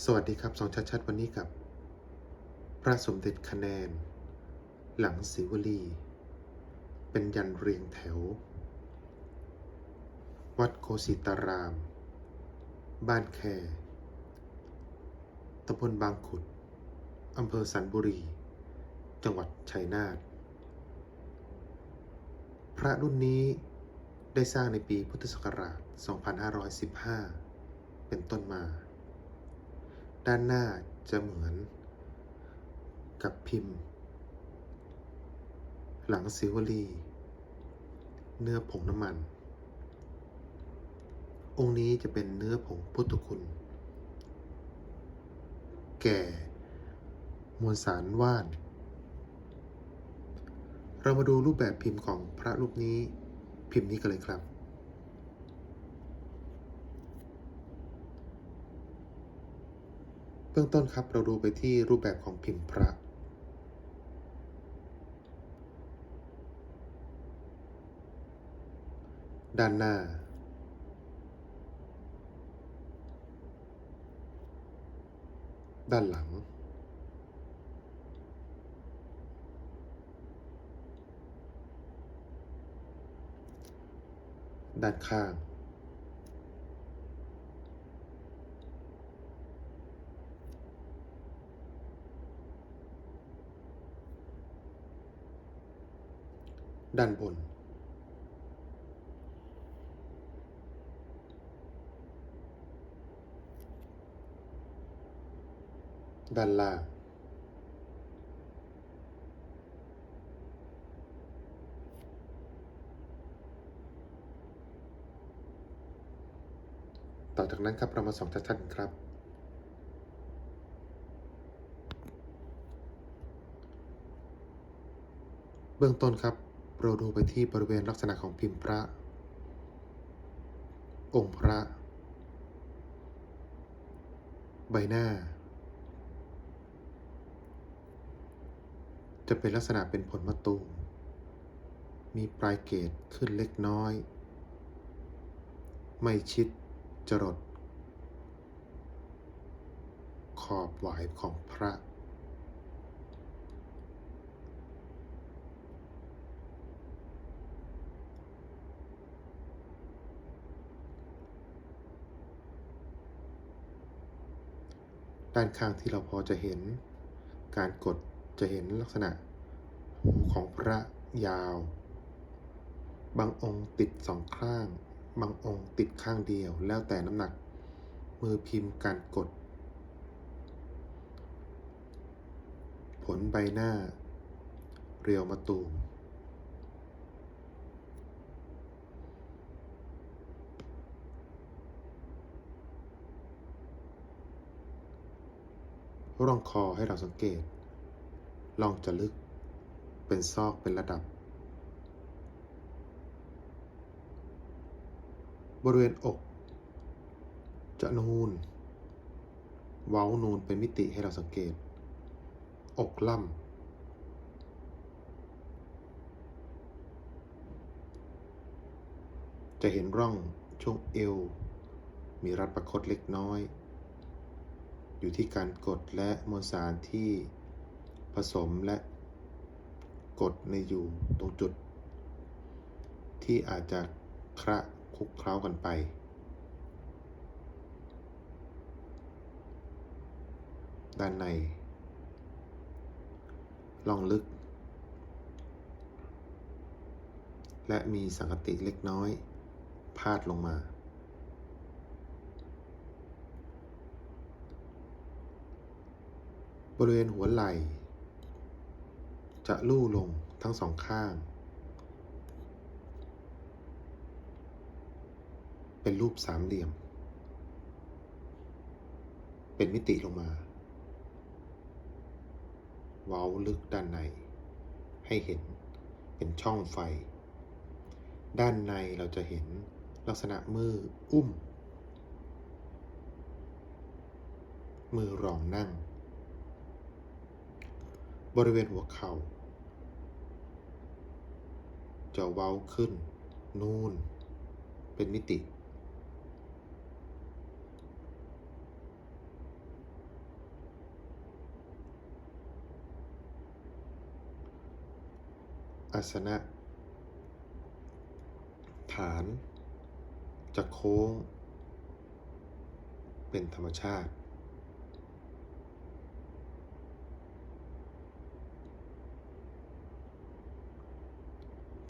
สวัสดีครับสองชัดๆวันนี้กับ พระสมเด็จคะแนน หลังศิวลี เป็นยันเรียงแถว วัดโคสิตาราม บ้านแคตำบลบางขุดอำเภอสันบุรี จังหวัดชัยนาทพระรุ่นนี้ได้สร้างในปีพุทธศักราช 2515 เป็นต้นมา ด้านหน้าจะเหมือนกับพิมพ์ หลังสิวลี เนื้อผงน้ำมัน องค์นี้จะเป็นเนื้อผงพุทธคุณ แก่มวลสารว่าน เรามาดูรูปแบบพิมพ์ของพระรูปนี้พิมพ์นี้กันเลยครับ เบื้องต้นครับเราดูไปที่รูปแบบของพิมพ์พระ ด้านหน้า ด้านหลัง ด้านข้าง ด้านบน ด้านล่าง ต่อจากนั้นครับเรามาส่องชัดๆกันครับเบื้องต้นครับ เราดูไปที่บริเวณลักษณะของพิมพ์พระ องค์พระ ใบหน้า จะเป็นลักษณะเป็นผลมะตูมมีปลายเกตขึ้นเล็กน้อย ไม่ชิดจรด ขอบหวายของพระ ด้านข้างที่เราพอจะเห็น การกดจะเห็นลักษณะหูของพระยาว บางองค์ติดสองข้าง บางองค์ติดข้างเดียว แล้วแต่น้ำหนัก มือพิมพ์การกด ผลใบหน้า เรียวมะตูม ร่องคอให้เราสังเกตล่องจะลึก เป็นซอกเป็นระดับ บริเวณอก จะนูน เว้านูนเป็นมิติให้เราสังเกต อกล่ำจะเห็นร่องช่วงเอว มีรัดประคตเล็กน้อย อยู่ที่การกดและมวลสารที่ผสมและกดในอยู่ตรงจุด ที่อาจจะคระคลุกเคล้ากันไป ด้านในล่องลึก และมีสังกติเล็กน้อย พาดลงมา บริเวณหัวไหล่ จะลู่ลงทั้งสองข้าง เป็นรูปสามเหลี่ยม เป็นมิติลงมา เว้าลึกด้านใน ให้เห็นเป็นช่องไฟ ด้านในเราจะเห็นลักษณะมืออุ้ม มือรองนั่ง บริเวณหัวเขา่าจะเว้าขึ้น นูน่น เป็นมิติ อาสนะ ฐาน จะโค้ง เป็นธรรมชาติ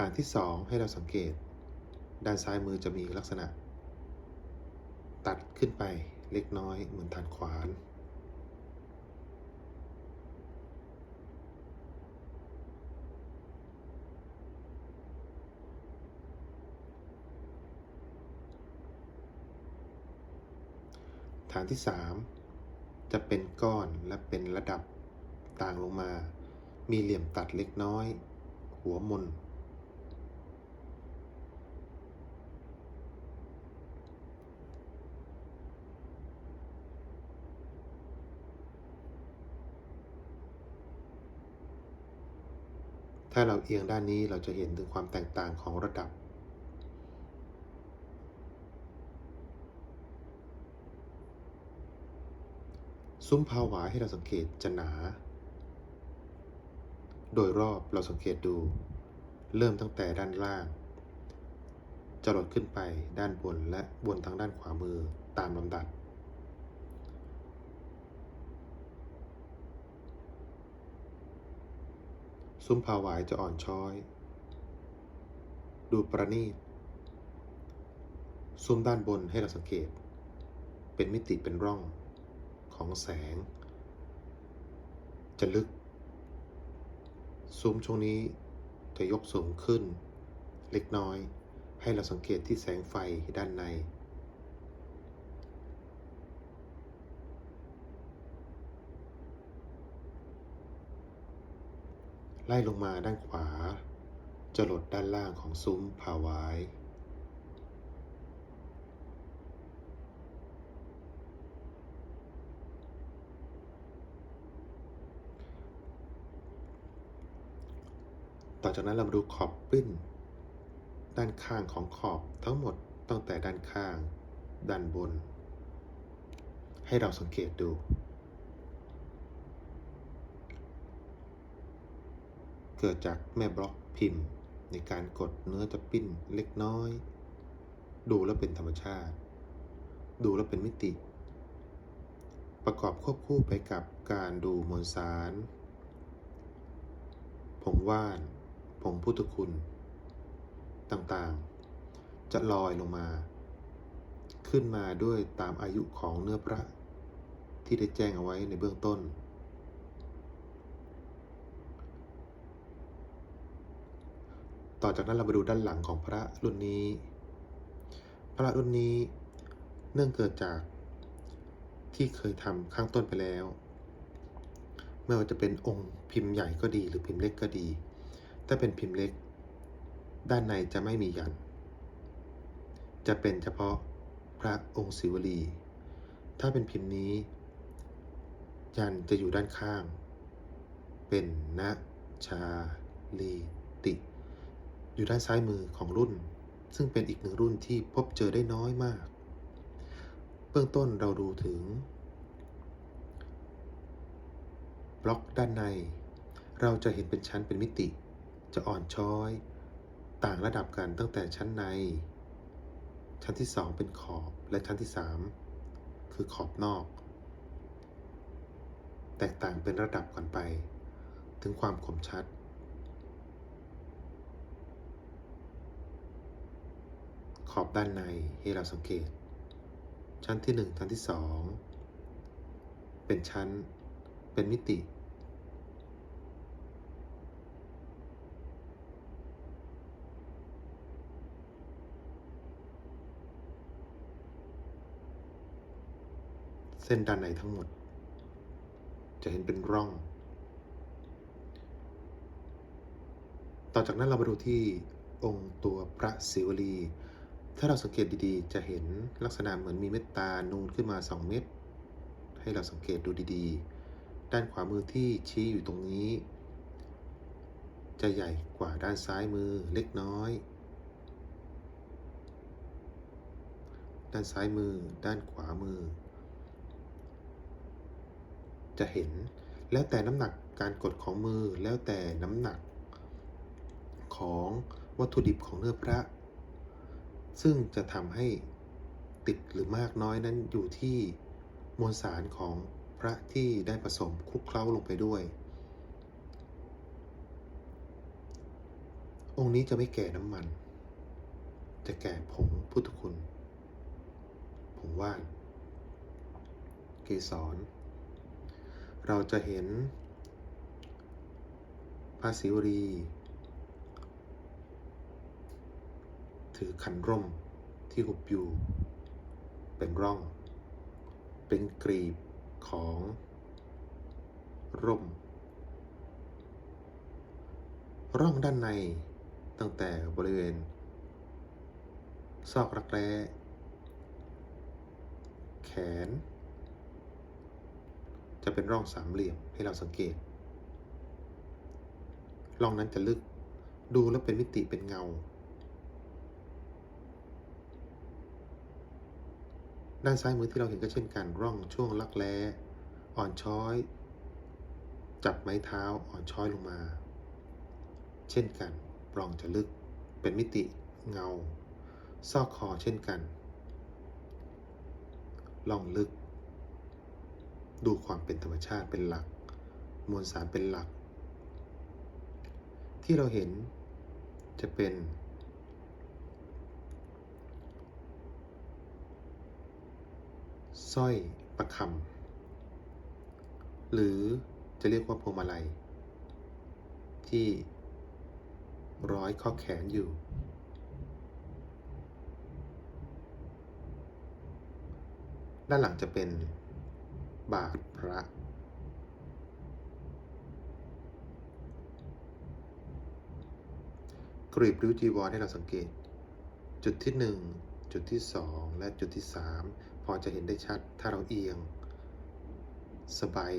ฐานที่สองให้เราสังเกต ด้านซ้ายมือจะมีลักษณะ ตัดขึ้นไปเล็กน้อยเหมือนฐานขวาน ฐานที่ 3 จะเป็นก้อนและเป็นระดับต่างลงมา มีเหลี่ยมตัดเล็กน้อย หัวมน ถ้าเราเอียงด้านนี้เราจะเห็นถึงความแตกต่างของระดับ ซุ้มภาวะให้เราสังเกตจะหนา โดยรอบเราสังเกตดู เริ่มตั้งแต่ด้านล่าง จะลดขึ้นไปด้านบนและบนทางด้านขวามือตามลำดับ ซุ้มผาหวายจะอ่อนช้อย ดูประณีต ซุ้มด้านบนให้เราสังเกต เป็นมิติเป็นร่องของแสง จะลึก ซุ้มช่วงนี้จะยกสูงขึ้น เล็กน้อยให้เราสังเกตที่แสงไฟด้านใน ไล่ลงมาด้านขวาจะหลดด้านล่างของซุ้มผาวาย ต่อจากนั้นเรามาดูขอบปิ้น ด้านข้างของขอบทั้งหมดตั้งแต่ด้านข้าง ด้านบน ให้เราสังเกตดู เกิดจากแม่บล็อกพิมพ์ ในการกดเนื้อจะปิ้นเล็กน้อย ดูแล้วเป็นธรรมชาติ ดูแล้วเป็นมิติ ประกอบควบคู่ไปกับการดูมวลสารผงว่านผงพุทธคุณ ต่างๆ จะลอยลงมา ขึ้นมาด้วยตามอายุของเนื้อพระ ที่ได้แจ้งเอาไว้ในเบื้องต้น ต่อจากนั้นเรามาดูด้านหลังของพระรุ่นนี้ พระรุ่นนี้เนื่องเกิดจากที่เคยทำข้างต้นไปแล้ว ไม่ว่าจะเป็นองค์พิมพ์ใหญ่ก็ดีหรือพิมพ์เล็กก็ดี ถ้าเป็นพิมพ์เล็ก ด้านในจะไม่มียัน จะเป็นเฉพาะพระองค์ศิวลี ถ้าเป็นพิมพ์นี้ ยันจะอยู่ด้านข้าง เป็นนะชาลีติ อยู่ด้านซ้ายมือของรุ่น ซึ่งเป็นอีกหนึ่งรุ่นที่พบเจอได้น้อยมาก เบื้องต้นเราดูถึงบล็อกด้านใน เราจะเห็นเป็นชั้นเป็นมิติ จะอ่อนช้อย ต่างระดับกันตั้งแต่ชั้นใน ชั้นที่ 2 เป็นขอบและชั้นที่ 3 คือขอบนอก แตกต่างเป็นระดับกันไป ถึงความคมชัด ข อบด้านในให้เราสังเกต ชั้นที่ 1 ชั้นที่ 2 เป็นชั้น เป็นมิติ เส้นด้านในทั้งหมด จะเห็นเป็นร่อง ต่อจากนั้นเรามาดูที่องค์ตัวพระศิวลี ถ้าเราสังเกตดีๆ จะเห็นลักษณะเหมือนมีเม็ดตานูนขึ้นมา 2 เม็ด ให้เราสังเกตดูดีๆ ด้านขวามือที่ชี้อยู่ตรงนี้ จะใหญ่กว่าด้านซ้ายมือเล็กน้อย ด้านซ้ายมือ ด้านขวามือ จะเห็นแล้วแต่น้ำหนักการกดของมือแล้วแต่น้ำหนักของวัตถุดิบของเนื้อพระ ซึ่งจะทำให้ติดหรือมากน้อยนั้นอยู่ที่มวลสารของพระที่ได้ผสมคลุกเคล้าลงไปด้วย องค์นี้จะไม่แก่น้ำมัน จะแก่ผงพุทธคุณผงว่าน เกสร เราจะเห็นพระศิวรี ถือขันร่มที่หุบอยู่ เป็นร่อง เป็นกรีบของ ร่ม ร่องด้านในตั้งแต่บริเวณ ซอกรักแร้แขน จะเป็นร่องสามเหลี่ยมให้เราสังเกต ร่องนั้นจะลึกดูแล้วเป็นมิติเป็นเงา ด้านซ้ายมือที่เราเห็นก็เช่นกันร่องช่วงลักแร้อ่อนช้อย จับไม้เท้าอ่อนช้อยลงมา เช่นกันร่องจะลึกเป็นมิติเงา ซอกคอเช่นกันล่องลึก ดูความเป็นธรรมชาติเป็นหลัก มวลสารเป็นหลัก ที่เราเห็นจะเป็น สร้อยประคำหรือจะเรียกว่าพวงมาลัย ที่ร้อยข้อแขนอยู่ ด้านหลังจะเป็นบาทพระ กรีบริ้วจีวรให้เราสังเกต จุดที่ 1 จุดที่ 2 และจุดที่ 3 พอจะเห็นได้ชัดถ้าเราเอียง สบาย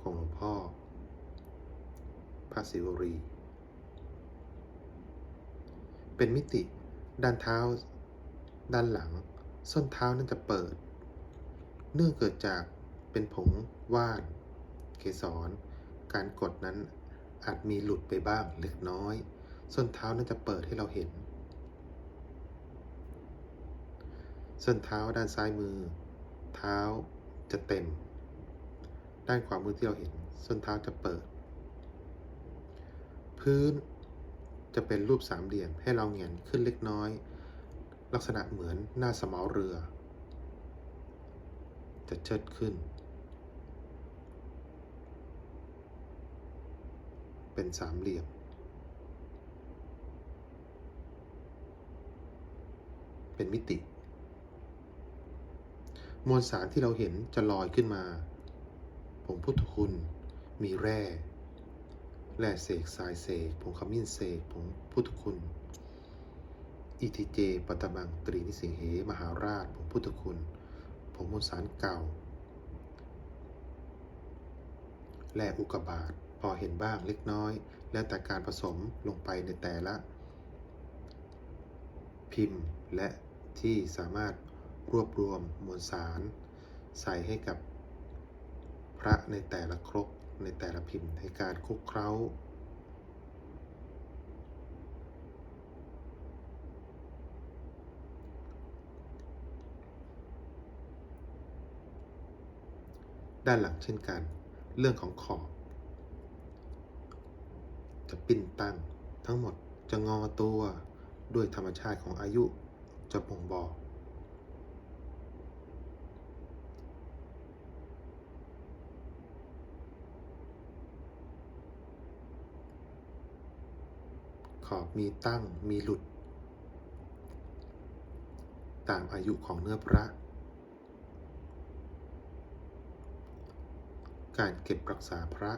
ของหลวงพ่อพระศิวรี เป็นมิติด้านเท้า ด้านหลัง ส้นเท้านั้นจะเปิด เนื่องเกิดจากเป็นผงว่าน เกสร การกดนั้นอาจมีหลุดไปบ้างเล็กน้อย ส้นเท้านั้นจะเปิดให้เราเห็น ส้นเท้าด้านซ้ายมือ เท้าจะเต็ม ด้านขวามือที่เราเห็น ส้นเท้าจะเปิด พื้นจะเป็นรูปสามเหลี่ยมให้เราเหงียนขึ้นเล็กน้อย ลักษณะเหมือนหน้าสมอเรือ จะเชิดขึ้น เป็นสามเหลี่ยมเป็นมิติ มวลสารที่เราเห็นจะลอยขึ้นมา ผงพุทธคุณ มีแร่ แร่เสกทรายเสก ผงขมิ้นเสก ผงพุทธคุณ อิทิเจปัตตมังตรีนิสิงเห มหาราช ผงพุทธคุณ ผงมวลสารเก่า แร่อุกบาตพอเห็นบ้างเล็กน้อย แล้วแต่การผสมลงไปในแต่ละ พิมพ์และที่สามารถ รวบรวมมวลสาร ใส่ให้กับพระในแต่ละครกในแต่ละพิมพ์ในการคลุกเคล้า ด้านหลังเช่นกัน เรื่องของขอบ จะปิ้นตั้งทั้งหมดจะงอตัวด้วยธรรมชาติของอายุจะบ่งบอก ข อบมีตั้งมีหลุด ตามอายุของเนื้อพระ การเก็บรักษาพระ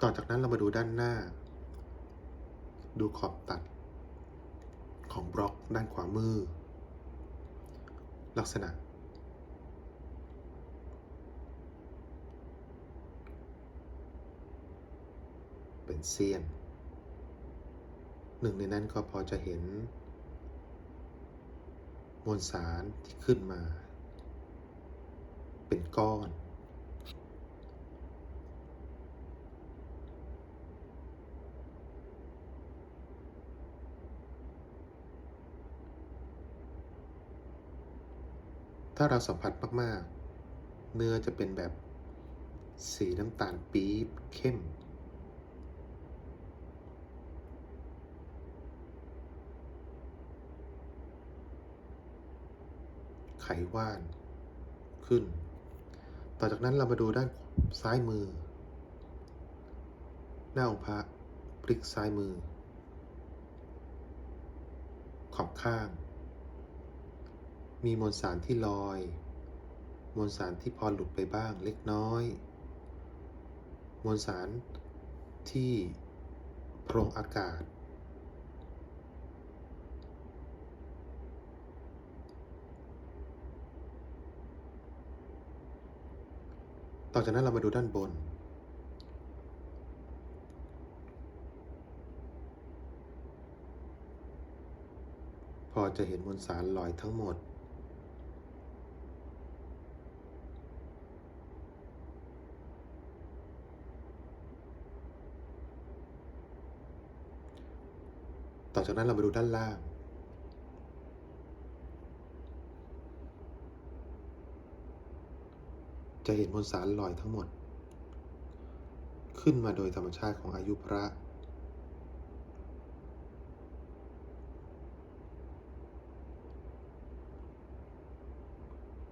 ต่อจากนั้นเรามาดูด้านหน้า ดูขอบตัด ของบล็อกด้านขวามือ ลักษณะเป็นเซียน หนึ่งในนั้นก็พอจะเห็น มวลสารที่ขึ้นมา เป็นก้อน ถ้าเราสัมผัสมาก ๆ เนื้อจะเป็นแบบสีน้ำตาลปี๊บเข้ม ไขว่านขึ้น ต่อจากนั้นเรามาดูด้านซ้ายมือ หน้าองค์พระพลิกซ้ายมือ ขอบข้าง มีมวลสารที่ลอย มวลสารที่พอหลุดไปบ้างเล็กน้อย มวลสารที่โพรงอากาศ ต่อจากนั้นเรามาดูด้านบน พอจะเห็นมวลสารลอยทั้งหมด ต่อจากนั้นเรามาดูด้านล่าง จะเห็นมวลสารลอยทั้งหมด ขึ้นมาโดยธรรมชาติของอายุพระ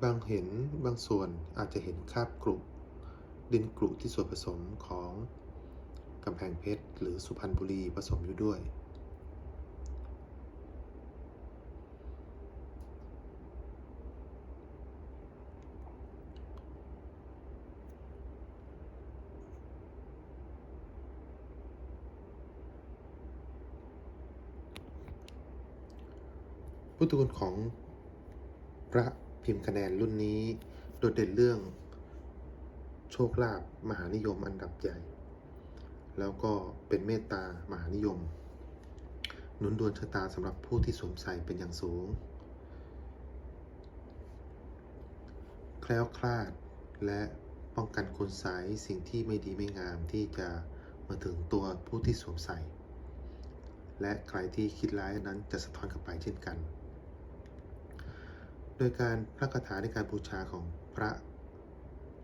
บางเห็นบางส่วนอาจจะเห็นคราบกรุดินกรุที่ส่วนผสมของกำแพงเพชรหรือสุพรรณบุรีผสมอยู่ด้วย พุทธคุณของพระพิมพ์คะแนนรุ่นนี้ โดดเด่นเรื่องโชคลาภมหานิยมอันดับใหญ่ แล้วก็เป็นเมตตามหานิยม หนุนดวงชะตาสำหรับผู้ที่สวมใส่เป็นอย่างสูง แคล้วคลาดและป้องกันคุณไสยสิ่งที่ไม่ดีไม่งามที่จะมาถึงตัวผู้ที่สวมใส่ และใครที่คิดร้ายนั้นจะสะท้อนกลับไปเช่นกัน โดยการพระคาถาในการบูชาของพระ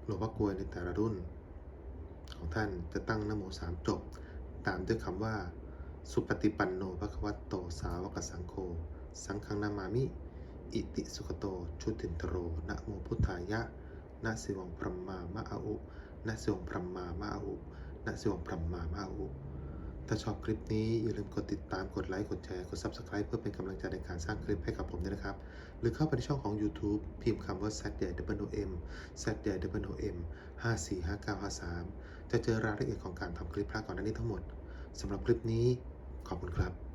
หลวงพ่อกลวยในแต่ละรุ่น ของท่านจะตั้งนโมสามจบ ตามด้วยคำว่า สุปฏิปันโนภควตโตสาวกสังโฆสังฆนามามิ อิติสุขโต ชุตินทโรนะโมพุทธายะนะสิวังพรหมามะอาอุนะสิวังพรหมามะอาอุนะสิวังพรหมามะอาอุ ถ้าชอบคลิปนี้อย่าลืมกดติดตามกดไลค์กดแชร์กด Subscribe เพื่อเป็นกำลังใจในการสร้างคลิปให้กับผมด้วยนะครับ หรือเข้าไปในช่องของ YouTube พิมพ์คำว่า s a t d a y w m s a t d a y w m 545953 จะเจอรายละเอียดของการทำคลิปพลาก่อนหน้านี้ทั้งหมดสำหรับคลิปนี้ขอบคุณครับ